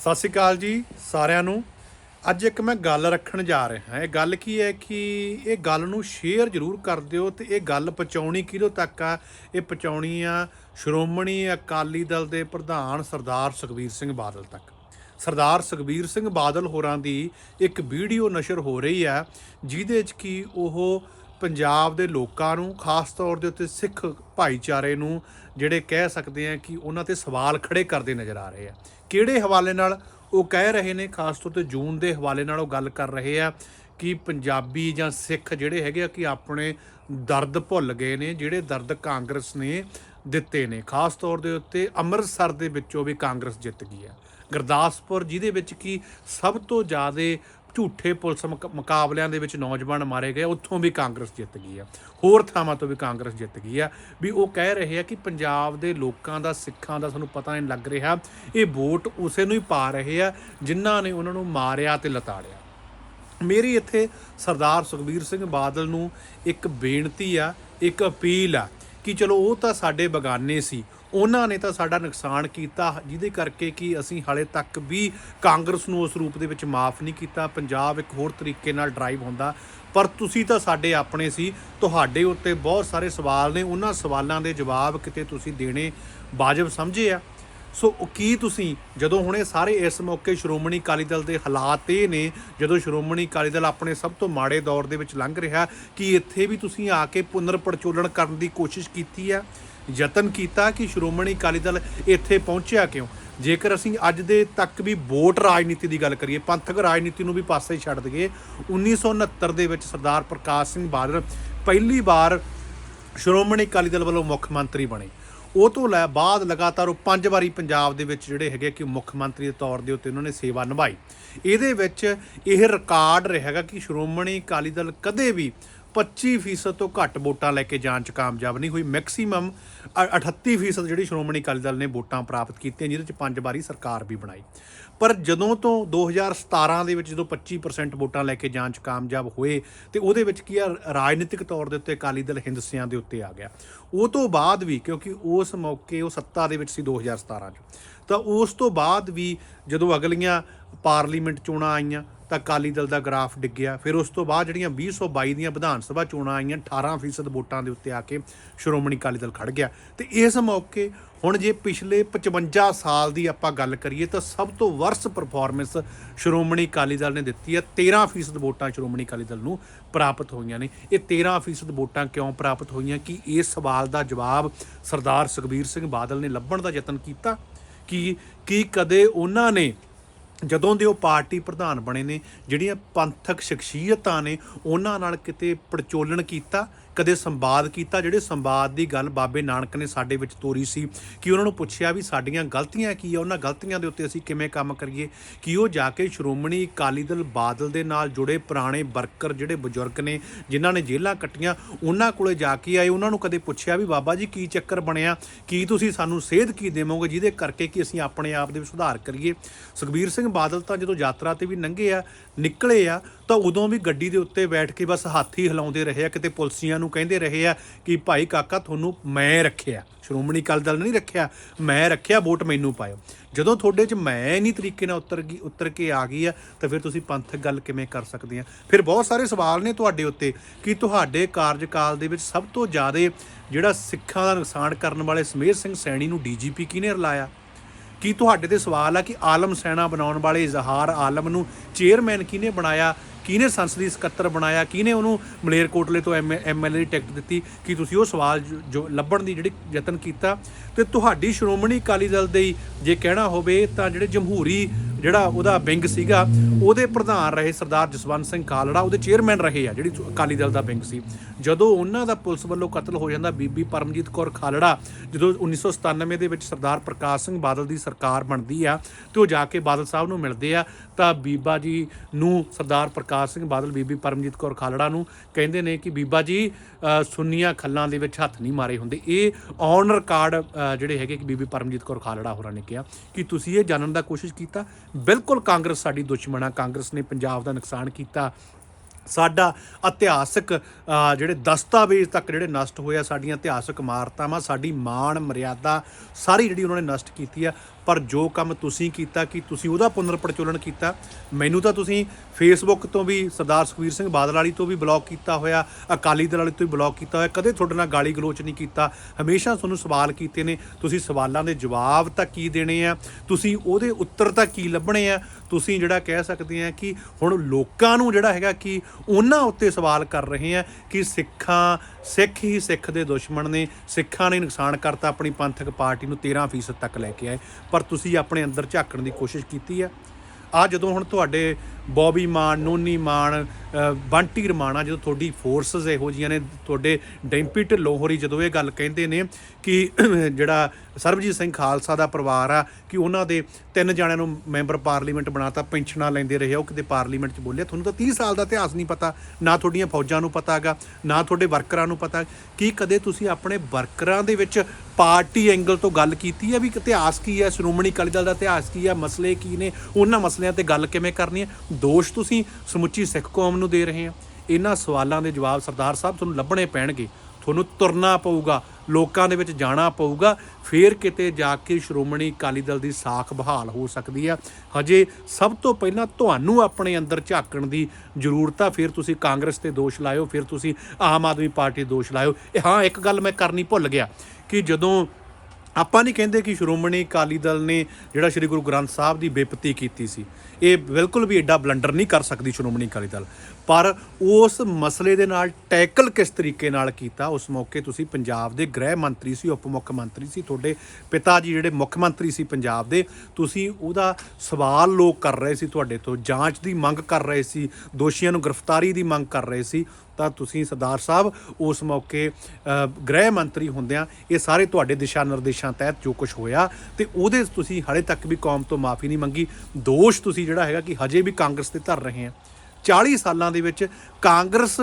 ਸਤਿ ਸ਼੍ਰੀ ਅਕਾਲ ਜੀ ਸਾਰਿਆਂ ਨੂੰ। ਅੱਜ ਇੱਕ ਮੈਂ ਗੱਲ ਰੱਖਣ ਜਾ ਰਿਹਾ ਹਾਂ। ਇਹ ਗੱਲ ਕੀ ਹੈ ਕਿ ਇਹ ਗੱਲ ਨੂੰ ਸ਼ੇਅਰ ਜ਼ਰੂਰ ਕਰ ਦਿਓ ਤੇ ਇਹ ਗੱਲ ਪਹੁੰਚਾਉਣੀ ਕਿਹਦੋਂ ਤੱਕ ਆ? ਇਹ ਪਹੁੰਚਾਉਣੀ ਆ ਸ਼੍ਰੋਮਣੀ ਅਕਾਲੀ ਦਲ ਦੇ ਪ੍ਰਧਾਨ ਸਰਦਾਰ ਸੁਖਬੀਰ ਸਿੰਘ ਬਾਦਲ ਤੱਕ। ਸਰਦਾਰ ਸੁਖਬੀਰ ਸਿੰਘ ਬਾਦਲ ਹੋਰਾਂ ਦੀ ਇੱਕ ਵੀਡੀਓ ਨਸ਼ਰ ਹੋ ਰਹੀ ਹੈ ਜਿਹਦੇ ਵਿੱਚ ਕਿ ਉਹ ਪੰਜਾਬ ਦੇ ਲੋਕਾਂ ਨੂੰ, ਖਾਸ ਤੌਰ ਦੇ ਉੱਤੇ ਸਿੱਖ ਭਾਈਚਾਰੇ ਨੂੰ, ਜਿਹੜੇ ਕਹਿ ਸਕਦੇ ਆ ਕਿ ਉਹਨਾਂ ਤੇ ਸਵਾਲ ਖੜੇ ਕਰਦੇ ਨਜ਼ਰ ਆ ਰਹੇ ਆ। ਕਿਹੜੇ ਹਵਾਲੇ ਨਾਲ ਉਹ ਕਹਿ ਰਹੇ ਨੇ, ਖਾਸ ਤੌਰ ਤੇ ਜੂਨ ਦੇ ਹਵਾਲੇ ਨਾਲ ਉਹ ਗੱਲ ਕਰ ਰਹੇ ਆ ਕਿ ਪੰਜਾਬੀ ਜਾਂ ਸਿੱਖ ਜਿਹੜੇ ਹੈਗੇ ਆ ਕਿ ਆਪਣੇ ਦਰਦ ਭੁੱਲ ਗਏ ਨੇ, ਜਿਹੜੇ ਦਰਦ ਕਾਂਗਰਸ ਨੇ ਦਿੱਤੇ ਨੇ। ਖਾਸ ਤੌਰ ਦੇ ਉੱਤੇ ਅੰਮ੍ਰਿਤਸਰ ਦੇ ਵਿੱਚੋਂ ਵੀ ਕਾਂਗਰਸ ਜਿੱਤ ਗਈ ਆ। ਗੁਰਦਾਸਪੁਰ ਜਿਹਦੇ ਵਿੱਚ ਕੀ ਸਭ ਤੋਂ ਜ਼ਿਆਦਾ ਝੂਠੇ ਪੁਲਿਸ ਮੁਕ- ਮੁਕਾਬਲਿਆਂ ਦੇ ਵਿੱਚ ਨੌਜਵਾਨ ਮਾਰੇ ਗਏ, ਉੱਥੋਂ ਵੀ ਕਾਂਗਰਸ ਜਿੱਤ ਗਈ ਆ। ਹੋਰ ਥਾਵਾਂ ਤੋਂ ਵੀ ਕਾਂਗਰਸ ਜਿੱਤ ਗਈ ਆ। ਵੀ ਉਹ ਕਹਿ ਰਹੇ ਆ ਕਿ ਪੰਜਾਬ ਦੇ ਲੋਕਾਂ ਦਾ, ਸਿੱਖਾਂ ਦਾ ਸਾਨੂੰ ਪਤਾ ਨਹੀਂ ਲੱਗ ਰਿਹਾ। ਇਹ ਵੋਟ ਉਸੇ ਨੂੰ ਹੀ ਪਾ ਰਹੇ ਆ, ਜਿਨ੍ਹਾਂ ਨੇ ਉਹਨਾਂ ਨੂੰ ਮਾਰਿਆ ਤੇ ਲਤਾੜਿਆ। ਮੇਰੀ ਇੱਥੇ ਸਰਦਾਰ ਸੁਖਬੀਰ ਸਿੰਘ ਬਾਦਲ ਨੂੰ ਇੱਕ ਬੇਨਤੀ ਆ, ਇੱਕ ਅਪੀਲ ਆ ਕਿ ਚਲੋ ਉਹ ਤਾਂ ਸਾਡੇ ਬਗਾਨੇ ਸੀ। ਉਹਨਾਂ ਨੇ ਤਾਂ ਸਾਡਾ ਨੁਕਸਾਨ ਕੀਤਾ, ਜਿਹਦੇ ਕਰਕੇ ਕਿ ਅਸੀਂ ਹਾਲੇ ਤੱਕ ਵੀ ਕਾਂਗਰਸ ਨੂੰ ਉਸ ਰੂਪ ਦੇ ਵਿੱਚ ਮਾਫ ਨਹੀਂ ਕੀਤਾ, ਪੰਜਾਬ ਇੱਕ ਹੋਰ ਤਰੀਕੇ ਨਾਲ ਡਰਾਈਵ ਹੁੰਦਾ। ਪਰ ਤੁਸੀਂ ਤਾਂ ਸਾਡੇ ਆਪਣੇ ਸੀ, ਤੁਹਾਡੇ ਉੱਤੇ ਬਹੁਤ ਸਾਰੇ ਸਵਾਲ ਨੇ, ਉਹਨਾਂ ਸਵਾਲਾਂ ਦੇ ਜਵਾਬ ਕਿਤੇ ਤੁਸੀਂ ਦੇਣੇ ਵਾਜਬ ਸਮਝੇ ਆ। ਸੋ ਕੀ ਤੁਸੀਂ, ਜਦੋਂ ਹੁਣੇ ਸਾਰੇ ਇਸ ਮੌਕੇ ਸ਼੍ਰੋਮਣੀ ਅਕਾਲੀ ਦਲ ਦੇ ਹਾਲਾਤ ਇਹ ਨੇ, ਜਦੋਂ ਸ਼੍ਰੋਮਣੀ ਅਕਾਲੀ ਦਲ ਆਪਣੇ ਸਭ ਤੋਂ ਮਾੜੇ ਦੌਰ ਦੇ ਵਿੱਚ ਲੰਘ ਰਿਹਾ, ਕਿ ਇੱਥੇ ਵੀ ਤੁਸੀਂ ਆ ਕੇ ਪੁਨਰ ਪੜਚੋਲਣ ਕਰਨ ਦੀ ਕੋਸ਼ਿਸ਼ ਕੀਤੀ ਆ? ਯਤਨ ਕੀਤਾ ਕਿ ਸ਼੍ਰੋਮਣੀ ਅਕਾਲੀ ਦਲ ਇੱਥੇ ਪਹੁੰਚਿਆ ਕਿਉਂ? ਜੇਕਰ ਅਸੀਂ ਅੱਜ ਦੇ ਤੱਕ ਵੀ ਵੋਟ ਰਾਜਨੀਤੀ ਦੀ ਗੱਲ ਕਰੀਏ, ਪੰਥਕ ਰਾਜਨੀਤੀ ਨੂੰ ਵੀ ਪਾਸੇ ਛੱਡ ਦਈਏ 1969 ਦੇ ਵਿੱਚ ਸਰਦਾਰ ਪ੍ਰਕਾਸ਼ ਸਿੰਘ ਬਾਦਲ ਪਹਿਲੀ ਵਾਰ ਸ਼੍ਰੋਮਣੀ ਅਕਾਲੀ ਦਲ ਵੱਲੋਂ ਮੁੱਖ ਮੰਤਰੀ ਬਣੇ। ਉਹ ਤੋਂ ਲੈ ਬਾਅਦ ਲਗਾਤਾਰ ਉਹ ਪੰਜ ਵਾਰੀ ਪੰਜਾਬ ਦੇ ਵਿੱਚ ਜਿਹੜੇ ਹੈਗੇ ਕਿ ਮੁੱਖ ਮੰਤਰੀ ਦੇ ਤੌਰ ਦੇ ਉੱਤੇ ਉਹਨਾਂ ਨੇ ਸੇਵਾ ਨਿਭਾਈ। ਇਹਦੇ ਵਿੱਚ ਇਹ ਰਿਕਾਰਡ ਰਹੇਗਾ ਕਿ ਸ਼੍ਰੋਮਣੀ ਅਕਾਲੀ ਦਲ ਕਦੇ ਵੀ 25% ਤੋਂ ਘੱਟ ਵੋਟਾਂ ਲੈ ਕੇ ਜਾਣ ਚ ਕਾਮਯਾਬ ਨਹੀਂ ਹੋਈ। ਮੈਕਸਿਮਮ 38% ਜਿਹੜੀ ਸ਼੍ਰੋਮਣੀ ਅਕਾਲੀ ਦਲ ਨੇ ਵੋਟਾਂ ਪ੍ਰਾਪਤ ਕੀਤੀਆਂ, ਜਿਹਦੇ ਚ ਪੰਜ ਵਾਰੀ ਸਰਕਾਰ ਵੀ ਬਣਾਈ। ਪਰ ਜਦੋਂ ਤੋਂ 2017 ਦੇ ਵਿੱਚ ਜਦੋਂ 25% ਵੋਟਾਂ ਲੈ ਕੇ ਜਾਂਚ ਕਾਮਯਾਬ ਹੋਏ, ਤੇ ਉਹਦੇ ਵਿੱਚ ਕੀ ਆ, ਰਾਜਨੀਤਿਕ ਤੌਰ ਦੇ ਉੱਤੇ ਅਕਾਲੀ ਦਲ ਹਿੰਦਸਿਆਂ ਦੇ ਉੱਤੇ ਆ ਗਿਆ। ਉਹ ਤੋਂ ਬਾਅਦ ਵੀ, ਕਿਉਂਕਿ ਉਸ ਮੌਕੇ ਉਹ ਸੱਤਾ ਦੇ ਵਿੱਚ ਸੀ 2017 ਚ, ਤਾਂ ਉਸ ਤੋਂ ਬਾਅਦ ਵੀ ਜਦੋਂ ਅਗਲੀਆਂ ਪਾਰਲੀਮੈਂਟ ਚੋਣਾਂ ਆਈਆਂ ਤਾਂ ਅਕਾਲੀ ਦਲ ਦਾ ਗ੍ਰਾਫ ਡਿੱਗਿਆ ਫਿਰ ਉਸ ਤੋਂ ਬਾਅਦ ਜਿਹੜੀਆਂ 2022 ਦੀਆਂ ਵਿਧਾਨ ਸਭਾ ਚੋਣਾਂ ਆਈਆਂ 18% ਵੋਟਾਂ ਦੇ ਉੱਤੇ ਆ ਕੇ ਸ਼੍ਰੋਮਣੀ ਅਕਾਲੀ ਦਲ ਖੜ ਗਿਆ। ਤੇ ਇਸ ਮੌਕੇ ਹੁਣ ਜੇ ਪਿਛਲੇ 55 ਸਾਲ ਦੀ ਆਪਾਂ ਗੱਲ ਕਰੀਏ ਤਾਂ ਸਭ ਤੋਂ ਵਰਸ ਪਰਫਾਰਮੈਂਸ ਸ਼੍ਰੋਮਣੀ ਅਕਾਲੀ ਦਲ ਨੇ ਦਿੱਤੀ ਹੈ। 13% ਵੋਟਾਂ ਸ਼੍ਰੋਮਣੀ ਅਕਾਲੀ ਦਲ ਨੂੰ ਪ੍ਰਾਪਤ ਹੋਈਆਂ ਨੇ। ਇਹ 13% ਵੋਟਾਂ ਕਿਉਂ ਪ੍ਰਾਪਤ ਹੋਈਆਂ? ਕਿ ਇਸ ਸਵਾਲ ਦਾ ਜਵਾਬ ਸਰਦਾਰ ਸੁਖਬੀਰ ਸਿੰਘ ਬਾਦਲ ਨੇ ਲੱਭਣ ਦਾ ਯਤਨ ਕੀਤਾ? ਕਿ, ਕੀ ਕਦੇ ਉਹਨਾਂ ਨੇ ਜਦੋਂ ਦੇ ਉਹ ਪਾਰਟੀ ਪ੍ਰਧਾਨ ਬਣੇ ਨੇ, ਜਿਹੜੀਆਂ ਪੰਥਕ ਸ਼ਖਸੀਅਤਾਂ ਨੇ, ਉਹਨਾਂ ਨਾਲ ਕਿਤੇ ਪੜਚੋਲਣ ਕੀਤਾ ਕਦੇ ਸੰਵਾਦ ਕੀਤਾ? ਜਿਹੜੇ ਸੰਵਾਦ ਦੀ ਗੱਲ ਬਾਬੇ ਨਾਨਕ ਨੇ ਸਾਡੇ ਵਿੱਚ ਤੋਰੀ ਸੀ, ਕਿ ਉਹਨਾਂ ਨੂੰ ਪੁੱਛਿਆ ਵੀ ਸਾਡੀਆਂ ਗਲਤੀਆਂ ਕੀ ਆ? ਉਹਨਾਂ ਗਲਤੀਆਂ ਦੇ ਉੱਤੇ ਅਸੀਂ ਕਿਵੇਂ ਕੰਮ ਕਰੀਏ? ਕਿ ਉਹ ਜਾ ਕੇ ਸ਼੍ਰੋਮਣੀ ਅਕਾਲੀ ਦਲ ਬਾਦਲ ਦੇ ਨਾਲ ਜੁੜੇ ਪੁਰਾਣੇ ਵਰਕਰ, ਜਿਹੜੇ ਬਜ਼ੁਰਗ ਨੇ, ਜਿਨ੍ਹਾਂ ਨੇ ਜੇਲ੍ਹਾਂ ਕੱਟੀਆਂ, ਉਹਨਾਂ ਕੋਲੇ ਜਾ ਕੇ ਆਏ? ਉਹਨਾਂ ਨੂੰ ਕਦੇ ਪੁੱਛਿਆ ਵੀ ਬਾਬਾ ਜੀ ਕੀ ਚੱਕਰ ਬਣਿਆ? ਕੀ ਤੁਸੀਂ ਸਾਨੂੰ ਸੇਧ ਕੀ ਦੇਵੋਗੇ ਜਿਹਦੇ ਕਰਕੇ ਕਿ ਅਸੀਂ ਆਪਣੇ ਆਪ ਦੇ ਵਿੱਚ ਸੁਧਾਰ ਕਰੀਏ? ਸੁਖਬੀਰ ਸਿੰਘ ਬਾਦਲ ਤਾਂ ਜਦੋਂ ਯਾਤਰਾ ਤੇ ਵੀ ਲੰਘੇ ਆ, ਨਿਕਲੇ ਆ, ਤਾਂ ਉਦੋਂ ਵੀ ਗੱਡੀ ਦੇ ਉੱਤੇ ਬੈਠ ਕੇ ਬਸ ਹੱਥ ਹੀ ਹਿਲਾਉਂਦੇ ਰਹੇ ਆ, ਕਿਤੇ ਪੁਲਸੀਆਂ ਨੂੰ ਕਹਿੰਦੇ ਰਹੇ ਆ ਕਿ ਭਾਈ ਕਾਕਾ, ਤੁਹਾਨੂੰ ਮੈਂ ਰੱਖਿਆ। ਸ਼੍ਰੋਮਣੀ ਅਕਾਲੀ ਦਲ ਨੇ ਨਹੀਂ ਰੱਖਿਆ। ਮੈਂ ਰੱਖਿਆ, ਵੋਟ ਮੈਨੂੰ ਪਾਇਓ। ਜਦੋਂ ਤੁਹਾਡੇ 'ਚ ਮੈਂ ਨਹੀਂ ਤਰੀਕੇ ਨਾਲ ਉਤਰ ਗਈ, ਉਤਰ ਕੇ ਆ ਗਈ ਆ, ਤਾਂ ਫਿਰ ਤੁਸੀਂ ਪੰਥਕ ਗੱਲ ਕਿਵੇਂ ਕਰ ਸਕਦੇ ਆ? ਫਿਰ ਬਹੁਤ ਸਾਰੇ ਸਵਾਲ ਨੇ ਤੁਹਾਡੇ ਉੱਤੇ ਕਿ ਤੁਹਾਡੇ ਕਾਰਜਕਾਲ ਦੇ ਵਿੱਚ ਸਭ ਤੋਂ ਜ਼ਿਆਦਾ ਜਿਹੜਾ ਸਿੱਖਾਂ ਦਾ ਨੁਕਸਾਨ ਕਰਨ ਵਾਲੇ ਸਮੇਰ ਸਿੰਘ ਸੈਣੀ ਨੂੰ ਡੀਜੀਪੀ ਕਿਹਨੇ ਰਲਾਇਆ? ਕੀ ਤੁਹਾਡੇ ਤੇ ਸਵਾਲ ਆ ਕਿ ਆਲਮ ਸੈਨਾ ਬਣਾਉਣ ਵਾਲੇ ਇਜ਼ਹਾਰ ਆਲਮ ਨੂੰ ਚੇਅਰਮੈਨ ਕਿਹਨੇ ਬਣਾਇਆ? ਕਿਹਨੇ ਸੰਸਦੀ ਸਕੱਤਰ ਬਣਾਇਆ? ਕਿਹਨੇ ਉਹਨੂੰ ਮਲੇਰਕੋਟਲੇ ਤੋਂ ਐਮਐਲਏ ਦੀ ਟਿਕਟ ਦਿੱਤੀ? ਕੀ ਤੁਸੀਂ ਉਹ ਸਵਾਲ ਜੋ- ਲੱਭਣ ਦੀ ਜਿਹੜੀ ਯਤਨ ਕੀਤਾ? ਤੇ ਤੁਹਾਡੀ ਸ਼੍ਰੋਮਣੀ ਅਕਾਲੀ ਦਲ ਦੇ ਜੇ ਕਹਿਣਾ ਹੋਵੇ ਤਾਂ ਜਿਹੜੇ ਜਮਹੂਰੀ ਜਿਹੜਾ ਉਹਦਾ ਵਿੰਗ ਸੀਗਾ ਉਹਦੇ ਪ੍ਰਧਾਨ ਰਹੇ ਸਰਦਾਰ ਜਸਵੰਤ ਸਿੰਘ ਕਾਲੜਾ ਉਹਦੇ ਚੇਅਰਮੈਨ ਰਹੇ ਆ ਜਿਹੜੀ ਅਕਾਲੀ ਦਲ ਦਾ ਵਿੰਗ ਸੀ। ਜਦੋਂ ਉਹਨਾਂ ਦਾ ਪੁਲਿਸ ਵੱਲੋਂ ਕਤਲ ਹੋ ਜਾਂਦਾ ਬੀਬੀ ਪਰਮਜੀਤ ਕੌਰ ਖਾਲੜਾ ਜਦੋਂ 1997 ਦੇ ਵਿੱਚ ਸਰਦਾਰ ਪ੍ਰਕਾਸ਼ ਸਿੰਘ ਬਾਦਲ ਦੀ ਸਰਕਾਰ ਬਣਦੀ ਆ ਤੇ ਉਹ ਜਾ ਕੇ ਬਾਦਲ ਸਾਹਿਬ ਨੂੰ ਮਿਲਦੇ ਆ ਤਾਂ ਬੀਬਾ ਜੀ ਨੂੰ ਸਰਦਾਰ ਪ੍ਰਕਾਸ਼ ਸਿੰਘ ਬਾਦਲ ਬੀਬੀ ਪਰਮਜੀਤ ਕੌਰ ਖਾਲੜਾ ਨੂੰ ਕਹਿੰਦੇ ਨੇ ਕਿ ਬੀਬਾ ਜੀ ਅ, ਸੁੰਨੀਆਂ ਖੱਲਾਂ ਦੇ ਵਿੱਚ ਹੱਥ ਨਹੀਂ ਮਾਰੇ ਹੁੰਦੇ। ਇਹ ਔਨ ਰਿਕਾਰਡ ਜਿਹੜੇ ਹੈਗੇ ਕਿ ਬੀਬੀ ਪਰਮਜੀਤ ਕੌਰ ਖਾਲੜਾ ਹੋਰਾਂ ਨੇ ਕਿਹਾ। ਕਿ ਤੁਸੀਂ ਇਹ ਜਾਣਨ ਦਾ ਕੋਸ਼ਿਸ਼ ਕੀਤਾ? ਬਿਲਕੁਲ ਕਾਂਗਰਸ, ਸਾਡੀ ਦੁਸ਼ਮਣ ਆ। ਕਾਂਗਰਸ ਨੇ ਪੰਜਾਬ ਦਾ ਨੁਕਸਾਨ ਕੀਤਾ। ਸਾਡਾ ਇਤਿਹਾਸਕ ਜਿਹੜੇ ਦਸਤਾਵੇਜ਼ ਤੱਕ ਜਿਹੜੇ ਨਸ਼ਟ ਹੋਏ ਆ, ਸਾਡੀਆਂ ਇਤਿਹਾਸਕ ਇਮਾਰਤਾਂ ਸਾਡੀ ਮਾਣ, ਮਰਿਆਦਾ, ਸਾਰੀ ਜਿਹੜੀ ਉਹਨਾਂ ਨੇ ਨਸ਼ਟ ਕੀਤੀ ਆ ਪਰ ਜੋ ਕੰਮ ਤੁਸੀਂ ਕੀਤਾ ਕਿ ਤੁਸੀਂ ਉਹਦਾ ਪੁਨਰ ਪ੍ਰਚੋਲਨ ਕੀਤਾ, ਮੈਨੂੰ ਤਾਂ ਤੁਸੀਂ ਫੇਸਬੁੱਕ ਤੋਂ ਵੀ ਸਰਦਾਰ ਸੁਖਬੀਰ ਸਿੰਘ ਬਾਦਲ ਵਾਲੀ ਤੋਂ ਵੀ ਬਲੌਕ ਕੀਤਾ ਹੋਇਆ, ਅਕਾਲੀ ਦਲ ਵਾਲੀ ਤੋਂ ਵੀ ਬਲੌਕ ਕੀਤਾ ਹੋਇਆ, ਕਦੇ ਤੁਹਾਡੇ ਨਾਲ ਗਾਲੀ ਗਲੋਚ ਨਹੀਂ ਕੀਤਾ, ਹਮੇਸ਼ਾ ਤੁਹਾਨੂੰ ਸਵਾਲ ਕੀਤੇ ਨੇ, ਤੁਸੀਂ ਸਵਾਲਾਂ ਦੇ ਜਵਾਬ ਤਾਂ ਕੀ ਦੇਣੇ ਆ, ਤੁਸੀਂ ਉਹਦੇ ਉੱਤਰ ਤਾਂ ਕੀ ਲੱਭਣੇ ਆ, ਤੁਸੀਂ ਜਿਹੜਾ ਕਹਿ ਸਕਦੇ ਆ ਕਿ ਹੁਣ ਲੋਕਾਂ ਨੂੰ ਜਿਹੜਾ ਹੈਗਾ ਕਿ ਉਹਨਾਂ ਉੱਤੇ ਸਵਾਲ ਕਰ ਰਹੇ ਆ ਕਿ ਸਿੱਖਾਂ, ਸਿੱਖ ਹੀ ਸਿੱਖ ਦੇ ਦੁਸ਼ਮਣ ਨੇ, ਸਿੱਖਾਂ ਨੇ ਨੁਕਸਾਨ ਕਰਤਾ, ਆਪਣੀ ਪੰਥਕ ਪਾਰਟੀ ਨੂੰ 13% ਤੱਕ ਲੈ ਕੇ ਆਏ, ਪਰ ਪਰ ਤੁਸੀਂ ਆਪਣੇ ਅੰਦਰ ਝਾਕਣ ਦੀ ਕੋਸ਼ਿਸ਼ ਕੀਤੀ ਹੈ। ਆ ਜਦੋਂ ਹੁਣ ਤੁਹਾਡੇ ਬੌਬੀ ਮਾਨ ਨੋਨੀ ਮਾਨ ਅ, ਬੰਟੀ ਰਮਾਣਾ ਜਦੋਂ ਤੁਹਾਡੀ ਫੋਰਸਸ ਇਹੋ ਜੀਆਂ ਨੇ ਤੁਹਾਡੇ ਡੈਂਪੀ ਢਿੱਲੋਂ ਹੋਰੀ ਜਦੋਂ ਇਹ ਗੱਲ ਕਹਿੰਦੇ ਨੇ ਕਿ ਜਿਹੜਾ ਸਰਬਜੀਤ ਸਿੰਘ ਖਾਲਸਾ ਦਾ ਪਰਿਵਾਰ ਆ ਕਿ ਉਹਨਾਂ ਦੇ ਤਿੰਨ ਜਣਿਆਂ ਨੂੰ ਮੈਂਬਰ ਪਾਰਲੀਮੈਂਟ ਬਣਾਤਾ ਪੈਨਸ਼ਨਾਂ ਲੈਂਦੇ ਰਹੇ ਆ, ਉਹ ਕਿਤੇ ਪਾਰਲੀਮੈਂਟ 'ਚ ਬੋਲਿਆ। ਤੁਹਾਨੂੰ ਤਾਂ 30 ਸਾਲ ਦਾ ਇਤਿਹਾਸ ਨਹੀਂ ਪਤਾ ਨਾ ਤੁਹਾਡੀਆਂ ਫੌਜਾਂ ਨੂੰ ਪਤਾ ਹੈਗਾ ਨਾ ਤੁਹਾਡੇ ਵਰਕਰਾਂ ਨੂੰ ਪਤਾ। ਕੀ ਕਦੇ ਤੁਸੀਂ ਆਪਣੇ ਵਰਕਰਾਂ ਦੇ ਵਿੱਚ ਪਾਰਟੀ ਐਂਗਲ ਤੋਂ ਗੱਲ ਕੀਤੀ ਹੈ ਵੀ ਇਤਿਹਾਸ ਕੀ ਹੈ ਸ਼੍ਰੋਮਣੀ ਅਕਾਲੀ ਦਲ ਦਾ ਇਤਿਹਾਸ ਕੀ ਹੈ ਮਸਲੇ ਕੀ ਨੇ ਉਹਨਾਂ ਮਸਲਿਆਂ ਤੇ ਗੱਲ ਕਿਵੇਂ ਕਰਨੀ ਹੈ ਦੋਸ਼ ਤੁਸੀਂ ਸਮੁੱਚੀ ਸਿੱਖ ਕੌਮ ਨੂੰ ਦੇ ਰਹੇ ਆ ਇਹਨਾਂ ਸਵਾਲਾਂ ਦੇ ਜਵਾਬ ਸਰਦਾਰ ਸਾਹਿਬ ਤੁਹਾਨੂੰ ਲੱਭਣੇ ਪੈਣਗੇ। ਤੁਹਾਨੂੰ ਤੁਰਨਾ ਪਊਗਾ, ਲੋਕਾਂ ਦੇ ਵਿੱਚ ਜਾਣਾ ਪਊਗਾ। ਫੇਰ ਕਿਤੇ ਜਾ ਕੇ ਸ਼੍ਰੋਮਣੀ ਅਕਾਲੀ ਦਲ ਦੀ ਸਾਖ ਬਹਾਲ ਹੋ ਸਕਦੀ ਆ। ਹਜੇ ਸਭ ਤੋਂ ਪਹਿਲਾਂ ਤੁਹਾਨੂੰ ਆਪਣੇ ਅੰਦਰ ਝਾਕਣ ਦੀ ਜ਼ਰੂਰਤ ਆ। ਫਿਰ ਤੁਸੀਂ ਕਾਂਗਰਸ ਤੇ ਦੋਸ਼ ਲਾਇਓ, ਫਿਰ ਤੁਸੀਂ ਆਮ ਆਦਮੀ ਪਾਰਟੀ ਦੋਸ਼ ਲਾਇਓ। ਇਹ ਹਾਂ, ਇੱਕ ਗੱਲ ਮੈਂ ਕਰਨੀ ਭੁੱਲ ਗਿਆ ਕਿ ਜਦੋਂ ਆਪਾਂ ਨਹੀਂ ਕਹਿੰਦੇ ਕਿ ਸ਼੍ਰੋਮਣੀ ਅਕਾਲੀ ਦਲ ਨੇ ਜਿਹੜਾ ਸ੍ਰੀ ਗੁਰੂ ਗ੍ਰੰਥ ਸਾਹਿਬ ਦੀ ਬੇਪਤੀ ਕੀਤੀ ਸੀ। ਇਹ ਬਿਲਕੁਲ ਵੀ ਐਡਾ ਬਲੰਡਰ ਨਹੀਂ ਕਰ ਸਕਦੀ ਸ਼੍ਰੋਮਣੀ ਅਕਾਲੀ ਦਲ। ਪਰ ਉਸ ਮਸਲੇ ਦੇ ਨਾਲ ਟੈਕਲ ਕਿਸ ਤਰੀਕੇ ਨਾਲ ਕੀਤਾ? ਉਸ ਮੌਕੇ ਤੁਸੀਂ ਪੰਜਾਬ ਦੇ ਗ੍ਰਹਿ ਮੰਤਰੀ ਸੀ, ਉਪ ਮੁੱਖ ਮੰਤਰੀ ਸੀ, ਤੁਹਾਡੇ ਪਿਤਾ ਜੀ ਜਿਹੜੇ ਮੁੱਖ ਮੰਤਰੀ ਸੀ ਪੰਜਾਬ ਦੇ, ਤੁਸੀਂ ਉਹਦਾ ਸਵਾਲ ਲੋਕ ਕਰ ਰਹੇ ਸੀ, ਤੁਹਾਡੇ ਤੋਂ ਜਾਂਚ ਦੀ ਮੰਗ ਕਰ ਰਹੇ ਸੀ, ਦੋਸ਼ੀਆਂ ਨੂੰ ਗ੍ਰਿਫਤਾਰੀ ਦੀ ਮੰਗ ਕਰ ਰਹੇ ਸੀ, ਤਾਂ ਤੁਸੀਂ ਸਰਦਾਰ ਸਾਹਿਬ ਉਸ ਮੌਕੇ ਗ੍ਰਹਿ ਮੰਤਰੀ ਹੁੰਦਿਆਂ ਇਹ ਸਾਰੇ ਤੁਹਾਡੇ ਦਿਸ਼ਾ ਨਿਰਦੇਸ਼ਾਂ ਤਹਿਤ ਜੋ ਕੁਝ ਹੋਇਆ ਤੇ ਉਹਦੇ ਤੁਸੀਂ ਹਾਲੇ ਤੱਕ ਵੀ ਕੌਮ ਤੋਂ ਮਾਫੀ ਨਹੀਂ ਮੰਗੀ। ਦੋਸ਼ ਤੁਸੀਂ ਜਿਹੜਾ ਹੈਗਾ ਕਿ ਹਜੇ ਵੀ ਕਾਂਗਰਸ ਤੇ ਧਰ ਰਹੇ ਆ। 40 ਸਾਲਾਂ ਦੇ ਵਿੱਚ ਕਾਂਗਰਸ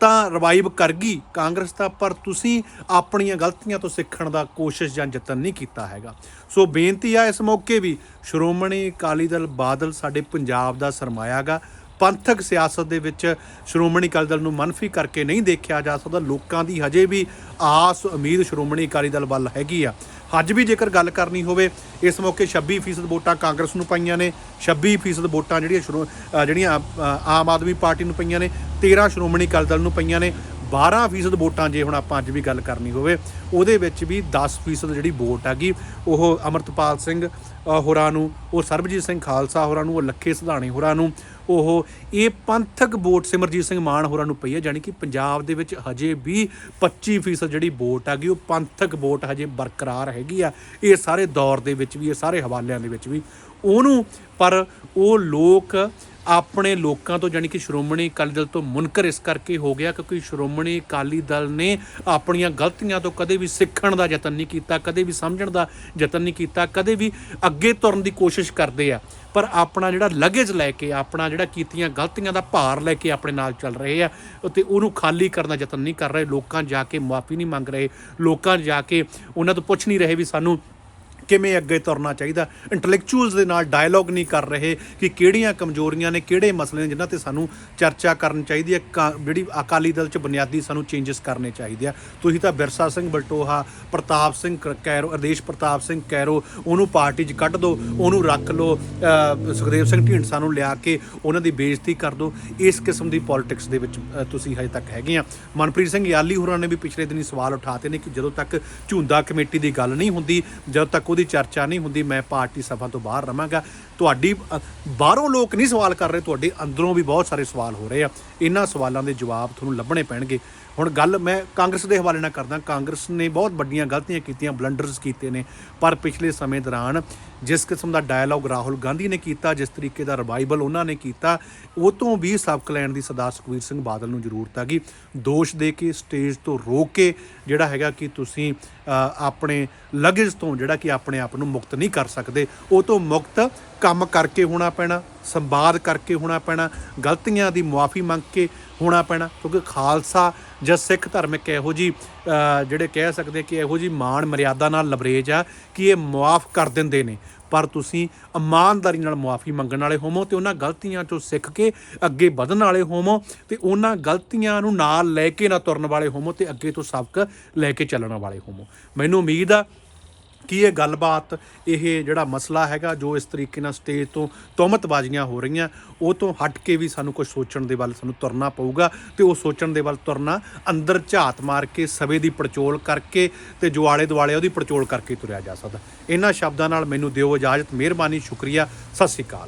ਤਾਂ ਰਿਵਾਈਵ ਕਰ ਗਈ। ਕਾਂਗਰਸ ਤਾਂ ਪਰ ਤੁਸੀਂ ਆਪਣੀਆਂ ਗਲਤੀਆਂ ਤੋਂ ਸਿੱਖਣ ਦਾ ਕੋਸ਼ਿਸ਼ ਜਾਂ ਯਤਨ ਨਹੀਂ ਕੀਤਾ ਹੈਗਾ। ਸੋ ਬੇਨਤੀ ਆ ਇਸ ਮੌਕੇ ਵੀ ਸ਼੍ਰੋਮਣੀ ਅਕਾਲੀ ਦਲ ਬਾਦਲ ਸਾਡੇ ਪੰਜਾਬ ਦਾ ਸਰਮਾਇਆ ਗਾ ਪੰਥਕ ਸਿਆਸਤ ਦੇ ਵਿੱਚ ਸ਼੍ਰੋਮਣੀ ਅਕਾਲੀ ਦਲ ਨੂੰ ਮਨਫੀ ਕਰਕੇ ਨਹੀਂ ਦੇਖਿਆ ਜਾ ਸਕਦਾ। ਲੋਕਾਂ ਦੀ ਹਜੇ ਵੀ ਆਸ, ਉਮੀਦ ਸ਼੍ਰੋਮਣੀ ਅਕਾਲੀ ਦਲ ਵੱਲ ਹੈਗੀ ਆ। ਅੱਜ ਵੀ ਜੇਕਰ ਗੱਲ ਕਰਨੀ ਹੋਵੇ, ਇਸ ਮੌਕੇ 26% ਵੋਟਾਂ ਕਾਂਗਰਸ ਨੂੰ ਪਈਆਂ ਨੇ। 26% ਵੋਟਾਂ ਜਿਹੜੀਆਂ ਸ਼੍ਰੋ- ਜਿਹੜੀਆਂ ਆਮ ਆਦਮੀ ਪਾਰਟੀ ਨੂੰ ਪਈਆਂ ਨੇ 13 ਸ਼੍ਰੋਮਣੀ ਅਕਾਲੀ ਦਲ ਨੂੰ ਪਈਆਂ ਨੇ। 12% ਵੋਟਾਂ ਜੇ ਹੁਣ ਆਪਾਂ ਅੱਜ ਵੀ ਗੱਲ ਕਰਨੀ ਹੋਵੇ, ਉਹਦੇ ਵਿੱਚ ਵੀ 10% ਜਿਹੜੀ ਵੋਟ ਹੈਗੀ, ਉਹ ਅਮਰਤਪਾਲ ਸਿੰਘ ਹੋਰਾਂ ਨੂੰ, ਉਹ ਸਰਬਜੀਤ ਸਿੰਘ ਖਾਲਸਾ ਹੋਰਾਂ ਨੂੰ, ਉਹ ਲੱਖੇ ਸਿਧਾਣੀ ਹੋਰਾਂ ਨੂੰ ਉਹ ਇਹ ਪੰਥਕ ਵੋਟ ਸਿਮਰਜੀਤ ਸਿੰਘ ਮਾਨ ਹੋਰਾਂ ਨੂੰ ਪਈ ਹੈ ਯਾਨੀ ਕਿ ਪੰਜਾਬ ਦੇ ਵਿੱਚ ਹਜੇ ਵੀ 25% ਜਿਹੜੀ ਵੋਟ ਹੈਗੀ ਉਹ ਪੰਥਕ ਵੋਟ ਹਜੇ ਬਰਕਰਾਰ ਹੈਗੀ ਆ। ਇਹ ਸਾਰੇ ਦੌਰ ਦੇ ਵਿੱਚ ਵੀ, ਇਹ ਸਾਰੇ ਹਵਾਲਿਆਂ ਦੇ ਵਿੱਚ ਵੀ। ਉਹਨੂੰ ਪਰ ਉਹ ਲੋਕ ਆਪਣੇ ਲੋਕਾਂ ਤੋਂ ਜਾਨੀ ਕਿ ਸ਼੍ਰੋਮਣੀ ਅਕਾਲੀ ਦਲ ਤੋਂ ਮੁਨਕਰ ਇਸ ਕਰਕੇ ਹੋ ਗਿਆ ਕਿਉਂਕਿ ਸ਼੍ਰੋਮਣੀ ਅਕਾਲੀ ਦਲ ਨੇ ਆਪਣੀਆਂ ਗਲਤੀਆਂ ਤੋਂ ਕਦੇ ਵੀ ਸਿੱਖਣ ਦਾ ਯਤਨ ਨਹੀਂ ਕੀਤਾ, ਕਦੇ ਵੀ ਸਮਝਣ ਦਾ ਯਤਨ ਨਹੀਂ ਕੀਤਾ, ਕਦੇ ਵੀ ਅੱਗੇ ਤੁਰਨ ਦੀ ਕੋਸ਼ਿਸ਼ ਕਰਦੇ ਆ। ਪਰ ਆਪਣਾ ਜਿਹੜਾ ਲਗੇਜ ਲੈ ਕੇ, ਆਪਣਾ ਜਿਹੜਾ ਕੀਤੀਆਂ ਗਲਤੀਆਂ ਦਾ ਭਾਰ ਲੈ ਕੇ ਆਪਣੇ ਨਾਲ ਚੱਲ ਰਹੇ ਆ ਤੇ ਉਹਨੂੰ ਖਾਲੀ ਕਰਨ ਦਾ ਯਤਨ ਨਹੀਂ ਕਰ ਰਹੇ। ਲੋਕਾਂ ਜਾ ਕੇ ਮਾਫੀ ਨਹੀਂ ਮੰਗ ਰਹੇ। ਲੋਕਾਂ ਜਾ ਕੇ ਉਹਨਾਂ ਤੋਂ ਪੁੱਛ ਨਹੀਂ ਰਹੇ ਵੀ ਸਾਨੂੰ ਕਿਵੇਂ ਅੱਗੇ ਤੁਰਨਾ ਚਾਹੀਦਾ? ਇੰਟੈਲੈਕਚੁਅਲਸ ਦੇ ਨਾਲ ਡਾਇਲੋਗ ਨਹੀਂ ਕਰ ਰਹੇ ਕਿ ਕਿਹੜੀਆਂ ਕਮਜ਼ੋਰੀਆਂ ਨੇ, ਕਿਹੜੇ ਮਸਲੇ ਨੇ ਜਿਨ੍ਹਾਂ ਤੇ ਸਾਨੂੰ ਚਰਚਾ ਕਰਨੀ ਚਾਹੀਦੀ ਹੈ, ਕਾ- ਜਿਹੜੀ ਅਕਾਲੀ ਦਲ 'ਚ ਬੁਨਿਆਦੀ ਸਾਨੂੰ ਚੇਂਜਸ ਕਰਨੇ ਚਾਹੀਦੇ ਆ। ਤੁਸੀਂ ਤਾਂ ਬਿਰਸਾ ਸਿੰਘ, ਬਲਟੋਹਾ, ਪ੍ਰਤਾਪ ਸਿੰਘ, ਕ- ਕੈਰੋ ਅਰਦੇਸ਼ ਪ੍ਰਤਾਪ ਸਿੰਘ, ਕੈਰੋ, ਉਹਨੂੰ ਪਾਰਟੀ 'ਚ ਕੱਢ ਦਿਓ ਉਹਨੂੰ ਰੱਖ ਲਓ ਸੁਖਦੇਵ ਸਿੰਘ ਢੀਂਡਸਾ ਨੂੰ ਲਿਆ ਕੇ ਉਹਨਾਂ ਦੀ ਬੇਇੱਜ਼ਤੀ ਕਰ ਦਿਓ ਇਸ ਕਿਸਮ ਦੀ ਪੋਲਿਟਿਕਸ ਦੇ ਵਿੱਚ ਤੁਸੀਂ ਹਜੇ ਤੱਕ ਹੈਗੇ ਆ। ਮਨਪ੍ਰੀਤ ਸਿੰਘ ਯਾਲੀ ਹੋਰਾਂ ਨੇ ਵੀ ਪਿਛਲੇ ਦਿਨੀ ਸਵਾਲ ਉਠਾਤੇ ਨੇ ਕਿ ਜਦੋਂ ਤੱਕ ਝੁੰਦਾ ਕਮੇਟੀ ਦੀ ਗੱਲ ਨਹੀਂ ਹੁੰਦੀ, ਜਦੋਂ ਤੱਕ ਉਹਦੀ ਚਰਚਾ ਨਹੀਂ ਹੁੰਦੀ, ਮੈਂ ਪਾਰਟੀ ਸਭਾ ਤੋਂ ਬਾਹਰ ਰਵਾਂਗਾ। ਤੁਹਾਡੀ ਬਾਹਰੋਂ ਲੋਕ ਨਹੀਂ ਸਵਾਲ ਕਰ ਰਹੇ, ਤੁਹਾਡੇ ਅੰਦਰੋਂ ਵੀ ਬਹੁਤ ਸਾਰੇ ਸਵਾਲ ਹੋ ਰਹੇ ਆ। ਇਹਨਾਂ ਸਵਾਲਾਂ ਦੇ ਜਵਾਬ ਤੁਹਾਨੂੰ ਲੱਭਣੇ ਪੈਣਗੇ। ਹੁਣ ਗੱਲ ਮੈਂ ਕਾਂਗਰਸ ਦੇ ਹਵਾਲੇ ਨਾਲ ਕਰਦਾ। ਕਾਂਗਰਸ ਨੇ ਬਹੁਤ ਵੱਡੀਆਂ ਗਲਤੀਆਂ ਕੀਤੀਆਂ ਬਲੰਡਰਸ ਕੀਤੇ ਨੇ। ਪਰ ਪਿਛਲੇ ਸਮੇਂ ਦੌਰਾਨ ਜਿਸ ਕਿਸਮ ਦਾ ਡਾਇਲੌਗ ਰਾਹੁਲ ਗਾਂਧੀ ਨੇ ਕੀਤਾ, ਜਿਸ ਤਰੀਕੇ ਦਾ ਰਿਵਾਈਵਲ ਉਹਨਾਂ ਨੇ ਕੀਤਾ, ਉਹ ਤੋਂ ਵੀ ਸਬਕ ਲੈਣ ਦੀ ਸਰਦਾਰ ਸੁਖਬੀਰ ਸਿੰਘ ਬਾਦਲ ਨੂੰ ਜ਼ਰੂਰਤ ਆ ਗਈ ਦੋਸ਼ ਦੇ ਕੇ ਸਟੇਜ ਤੋਂ ਰੋਕ ਕੇ ਜਿਹੜਾ ਹੈਗਾ ਕਿ ਤੁਸੀਂ ਆਪਣੇ ਲਗੇਜ ਤੋਂ ਜਿਹੜਾ ਕਿ ਆਪਣੇ ਆਪ ਨੂੰ ਮੁਕਤ ਨਹੀਂ ਕਰ ਸਕਦੇ, ਉਹ ਤੋਂ ਮੁਕਤ ਕੰਮ ਕਰਕੇ ਹੋਣਾ ਪੈਣਾ, ਸੰਵਾਦ ਕਰਕੇ ਹੋਣਾ ਪੈਣਾ, ਗਲਤੀਆਂ ਦੀ ਮੁਆਫੀ ਮੰਗ ਕੇ ਹੋਣਾ ਪੈਣਾ, ਕਿਉਂਕਿ ਖਾਲਸਾ ਜਾਂ ਸਿੱਖ ਧਰਮ ਇੱਕ ਇਹੋ ਜੀ ਜਿਹੜੇ ਕਹਿ ਸਕਦੇ ਕਿ ਇਹੋ ਜੀ ਮਾਣ ਮਰਿਆਦਾ ਨਾਲ ਲਬਰੇਜ ਆ ਕਿ ਇਹ ਮੁਆਫ ਕਰ ਦਿੰਦੇ ਨੇ। ਪਰ ਤੁਸੀਂ ਇਮਾਨਦਾਰੀ ਨਾਲ ਮੁਆਫੀ ਮੰਗਣ ਵਾਲੇ ਹੋਵੋ ਤੇ ਉਹਨਾਂ ਗਲਤੀਆਂ 'ਚੋਂ ਸਿੱਖ ਕੇ ਅੱਗੇ ਵਧਣ ਵਾਲੇ ਹੋਵੋ ਤੇ ਉਹਨਾਂ ਗਲਤੀਆਂ ਨੂੰ ਨਾਲ ਲੈ ਕੇ ਨਾ ਤੁਰਨ ਵਾਲੇ ਹੋਵੋ ਤੇ ਅੱਗੇ ਤੋਂ ਸਬਕ ਲੈ ਕੇ ਚੱਲਣ ਵਾਲੇ ਹੋਵੋ। ਮੈਨੂੰ ਉਮੀਦ ਆ ਕੀ ਇਹ ਗੱਲਬਾਤ, ਇਹ ਜਿਹੜਾ ਮਸਲਾ ਹੈਗਾ ਜੋ ਇਸ ਤਰੀਕੇ ਨਾਲ ਸਟੇਜ ਤੋਂ ਤੁਹਮਤਬਾਜ਼ੀਆਂ ਹੋ ਰਹੀਆਂ, ਉਹ ਤੋਂ ਹਟ ਕੇ ਵੀ ਸਾਨੂੰ ਕੁਝ ਸੋਚਣ ਦੇ ਵੱਲ ਸਾਨੂੰ ਤੁਰਨਾ ਪਊਗਾ ਤੇ ਉਹ ਸੋਚਣ ਦੇ ਵੱਲ ਤੁਰਨਾ ਅੰਦਰ ਝਾਤ ਮਾਰ ਕੇ, ਸਵੇ ਦੀ ਪੜਚੋਲ ਕਰਕੇ ਤੇ ਜੋ ਆਲੇ ਦੁਆਲੇ ਉਹਦੀ ਪੜਚੋਲ ਕਰਕੇ ਤੁਰਿਆ ਜਾ ਸਕਦਾ। ਇਹਨਾਂ ਸ਼ਬਦਾਂ ਨਾਲ ਮੈਨੂੰ ਦਿਓ ਇਜਾਜ਼ਤ, ਮਿਹਰਬਾਨੀ, ਸ਼ੁਕਰੀਆ, ਸਤਿ ਸ਼੍ਰੀ ਅਕਾਲ।